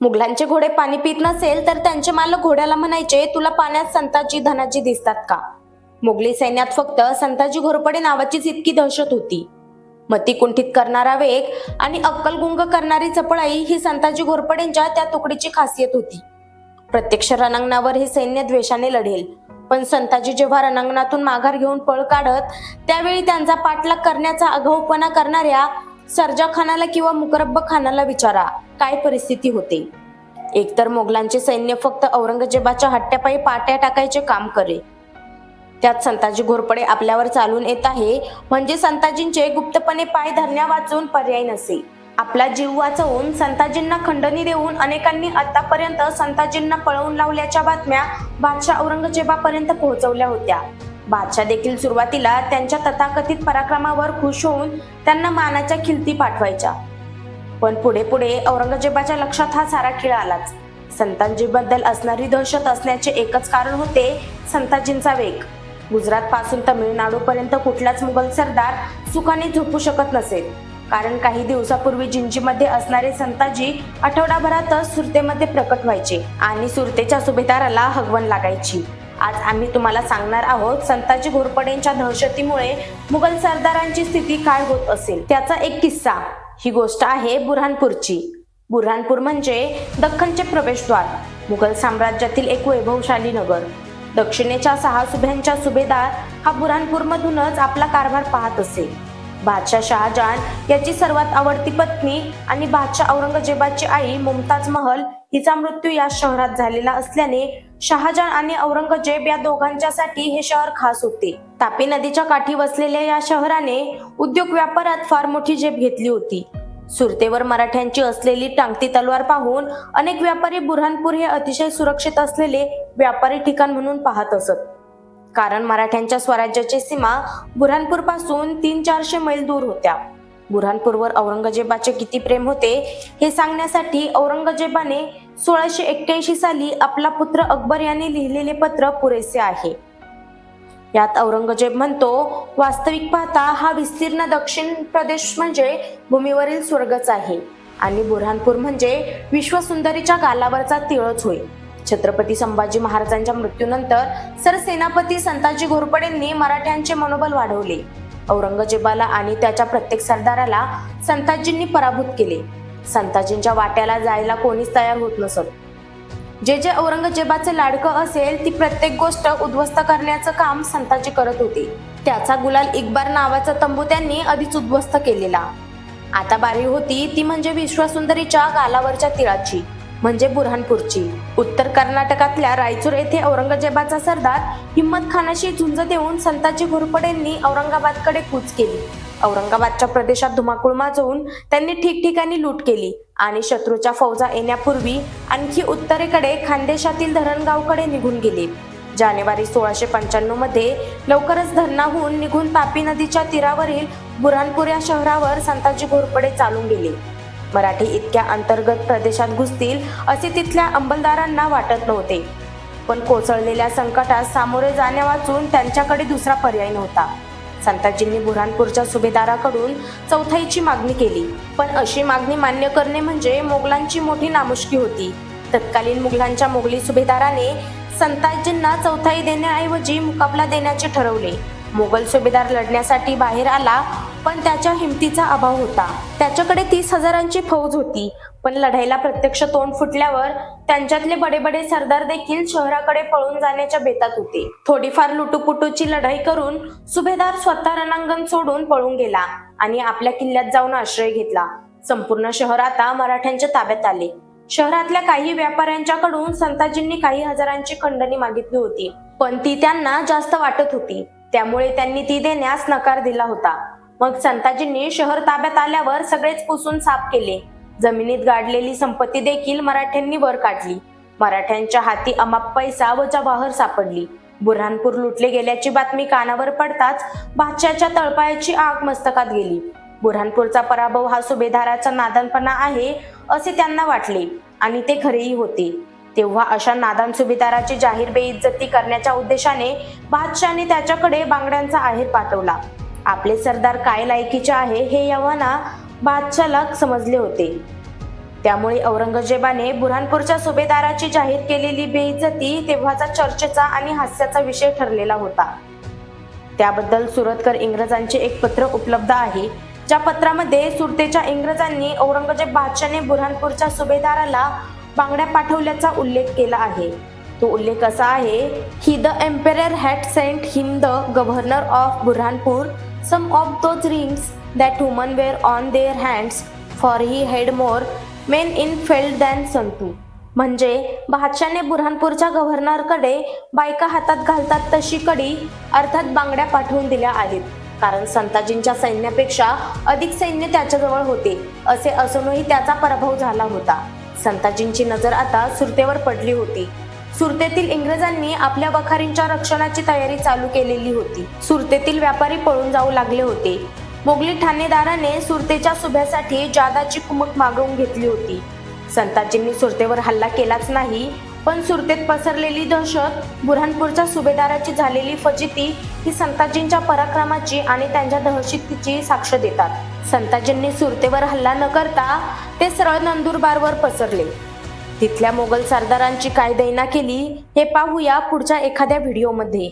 मुघलांचे घोडे पाणी पित नसेल तर त्यांचे मालक घोड्याला म्हणायचे तुला पाण्यात संताजी धनाजी दिसतात का? मुघली सैन्यात फक्त संताजी घोरपडे नावाचीच इतकी दहशत होती. मती कुंठित करणारा वेग आणि अक्कलगुंग करणारी चपळाई ही संताजी घोरपडेंच्या त्या तुकडीची खासियत होती. प्रत्यक्ष रणांगणावर हे सैन्य द्वेषाने लढेल पण संताजी जेव्हा रणांगणातून माघार घेऊन पळ काढत त्यावेळी त्यांचा पाठलाग करण्याचा आघाऊपणा करणाऱ्या सरजा खानाला किंवा मुकरब्ब खानाला विचारा. काय परिस्थिती होते? एकतर मोगलांचे सैन्य फक्त औरंगजेबाच्या हट्ट्यापायी पाट्या टाकायचे काम करे. त्यात संताजी घोरपडे आपल्यावर चालून येत आहे म्हणजे संताजींचे गुप्तपणे पाय धरण्या वाचून पर्याय नसे. आपला जीव वाचवून संताजींना खंडणी देऊन अनेकांनी आतापर्यंत संताजींना पळवून लावल्याच्या बातम्या बादशाह औरंगजेबापर्यंत पोहोचवल्या होत्या. बादशाह देखील सुरुवातीला त्यांच्या तथाकथित पराक्रमावर खुश होऊन त्यांना मानाच्या खिलती पाठवायच्या. पण पुढे पुढे औरंगजेबाच्या लक्षात हा सारा खेळ आलाच. संतांजीबद्दल असणारी दहशत असण्याचे एकच कारण होते संताजींचा वेग. गुजरात पासून तमिळनाडू पर्यंत कुठलाच मुघल सरदार सुखाने झोपू शकत नसेल कारण काही दिवसापूर्वी जिंजीमध्ये असणारे संताजी आठवडाभरातच सुरतेमध्ये प्रकट व्हायचे आणि सुरतेच्या सुभेदाराला हगवण लागायची. आज आम्ही तुम्हाला सांगणार आहोत संताजी घोरपडेंच्या दहशतीमुळे मुघल सरदारांची स्थिती काय होत असेल. त्याचा एक किस्सा. ही गोष्ट आहे बुरहानपूरची. बुरहानपूर म्हणजे दख्खनचे प्रवेशद्वार मुघल साम्राज्यातील एक वैभवशाली नगर. दक्षिणेच्या सहा सुभ्यांच्या सुभेदार हा बुरहानपूरमधूनच आपला कारभार पाहत असे. बादशाह शहाजहान याची सर्वात आवडती पत्नी आणि बादशाह औरंगजेबाची आई मुमताज महल हिचा मृत्यू या शहरात झालेला असल्याने शहाजहान आणि औरंगजेब या दोघांच्यासाठी हे शहर खास होते. तापी नदीच्या काठी वसलेल्या या शहराने उद्योग व्यापारात फार मोठी झेप घेतली होती. सुरतेवर मराठ्यांची असलेली टांगती तलवार पाहून अनेक व्यापारी बुरहानपूर हे अतिशय सुरक्षित असलेले व्यापारी ठिकाण म्हणून पाहत असत. कारण मराठ्यांच्या स्वराज्याची सीमा बुऱ्हाणपूरपासून तीन चारशे मैल दूर होत्या. बुऱ्हाणपूरवर औरंगजेबाचे किती प्रेम होते हे सांगण्यासाठी औरंगजेबाने सोळाशे एक्क्याऐंशी साली आपला पुत्र अकबर याने लिहिलेले पत्र पुरेसे आहे. यात औरंगजेब म्हणतो वास्तविक पाहता हा विस्तीर्ण दक्षिण प्रदेश म्हणजे भूमीवरील स्वर्गच आहे आणि बुरहानपूर म्हणजे विश्वसुंदरीच्या गालावरचा तिळच होय. छत्रपती संभाजी महाराजांच्या मृत्यूनंतर सरसेनापती संताजी घोरपडेंनी मराठ्यांचे मनोबल वाढवले. औरंगजेबाला आणि त्याच्या प्रत्येक सरदाराला संताजींनी पराभूत केले. संताजींच्या वाट्याला जायला कोणीच तयार होत नसत. जे जे औरंगजेबाचे लाडकं असेल ती प्रत्येक गोष्ट उद्ध्वस्त करण्याचं काम संताजी करत होती. त्याचा गुलाल इकबार नावाचा तंबू त्यांनी आधीच उद्ध्वस्त केलेला. आता बारी होती ती म्हणजे विश्वसुंदरीच्या गालावरच्या तिळाची म्हणजे बुरहानपूरची. उत्तर कर्नाटकातल्या रायचूर येथे औरंगजेबाचा सरदार हिम्मत खानाशी झुंज देऊन संताजी घोरपडेंनी औरंगाबादकडे कूच केली. औरंगाबादच्या प्रदेशात धुमाकूळ माजवून त्यांनी ठिकठिकाणी लूट केली आणि शत्रूच्या फौजा येण्यापूर्वी आणखी उत्तरेकडे खानदेशातील धरणगावकडे निघून गेले. जानेवारी सोळाशे पंच्याण्णवमध्ये लवकरच धरणाहून निघून तापी नदीच्या तीरावरील बुरहानपूर या शहरावर संताजी घोरपडे चालून गेले. मराठी इतक्या अंतर्गत प्रदेशात घुसतील असे तिथल्या अंमलदारांना वाटत नव्हते. पण कोसळलेल्या संकटात सामोरे जाण्या वाचून त्यांच्याकडे दुसरा पर्याय नव्हता. संताजींनी बुऱ्हाणपूरच्या सुभेदाराकडून चौथाईची मागणी केली. पण अशी मागणी मान्य करणे म्हणजे मोगलांची मोठी नामुष्की होती. तत्कालीन मुघलांच्या मोगली सुभेदाराने संताजींना चौथाई देण्याऐवजी मुकाबला देण्याचे ठरवले. मोगल सुभेदार लढण्यासाठी बाहेर आला पण त्याच्या हिमतीचा अभाव होता. त्याच्याकडे तीस हजारांची फौज होती पण लढाईला प्रत्यक्ष तोंड फुटल्यावर त्यांच्यातले बडे बडे सरदार देखील शहराकडे पळून जाण्याच्या बेतात होते. थोडीफार लुटुपुटूची लढाई करून सुभेदार स्वतः रणांगण सोडून पळून गेला आणि आपल्या किल्ल्यात जाऊन आश्रय घेतला. संपूर्ण शहर आता मराठ्यांच्या ताब्यात आले. शहरातल्या काही व्यापाऱ्यांच्याकडून संताजींनी काही हजारांची खंडणी मागितली होती पण ती त्यांना जास्त वाटत होती. त्यामुळे त्यांनी ती देण्यास नकार दिला होता. मग संताजींनी शहर ताब्यात आल्यावर सगळेच पुसून साफ केले. जमिनीत गाडलेली संपत्ती देखील मराठ्यांनी वर काढली. मराठ्यांच्या हाती अमाप पैसा व जवाहर सापडली. बुऱ्हाणपूर लुटले गेल्याची बातमी कानावर पडताच बादशाच्या तळपायाची आग मस्तकात गेली. बुऱ्हाणपूरचा पराभव हा सुभेदाराचा नादानपणा आहे असे त्यांना वाटले आणि ते खरेही होते. तेव्हा अशा नादान सुभेदाराची जाहीर बेइज्जती करण्याच्या उद्देशाने बादशाने त्याच्याकडे बांगड्यांचा आहेर पाठवला. आपले सरदार काय लायकीचे आहे हे यवाना बादशाला समजले होते. त्यामुळे औरंगजेबाने बुऱ्हाणपूरच्या सुभेदाराची जाहीर केलेली बेइज्जती तेव्हाचा चर्चेचा आणि हास्याचा विषय ठरलेला होता. त्याबद्दल सुरतकर इंग्रजांचे एक पत्र उपलब्ध आहे ज्या पत्रामध्ये सुरतेच्या इंग्रजांनी औरंगजेब बादशाने बुऱ्हाणपूरच्या सुभेदाराला बांगड्या पाठवल्याचा उल्लेख केला आहे. तो उल्लेख असा आहे ही the emperor had sent him the governor of Burhanpur some of those rings that woman wear on their hands for he had more men in field than Santu म्हणजे बादशाने बुरहानपूरच्या गव्हर्नरकडे बायका हातात घालतात तशी कडी अर्थात बांगड्या पाठवून दिल्या आहेत. कारण संताजींच्या सैन्यापेक्षा अधिक सैन्य त्याच्याजवळ होते असे असूनही त्याचा पराभव झाला होता. संताजींची नजर आता सुरतेवर पडली होती. सुरतेतील इंग्रजांनी आपल्या वखारींच्या रक्षणाची तयारी चालू केलेली होती. सुरतेतील व्यापारी पळून जाऊ लागले होते. मोगली ठाणेदाराने सुरतेच्या सुभ्यासाठी जादाची कुमक मागवून घेतली होती. संताजींनी सुरतेवर हल्ला केलाच नाही पण सुरतेत पसरलेली दहशत बुरहानपूरच्या सुभेदाराची झालेली फजिती ही संताजींच्या पराक्रमाची आणि त्यांच्या दहशतीची साक्ष देतात. संताजींनी सुरतेवर हल्ला न करता ते सरळ नंदुरबारवर पसरले. तिथल्या मोगल सरदारांची काय दैना केली हे पाहूया पुढच्या एखाद्या व्हिडिओमध्ये.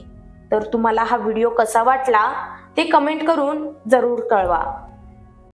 तर तुम्हाला हा व्हिडिओ कसा वाटला ते कमेंट करून जरूर कळवा.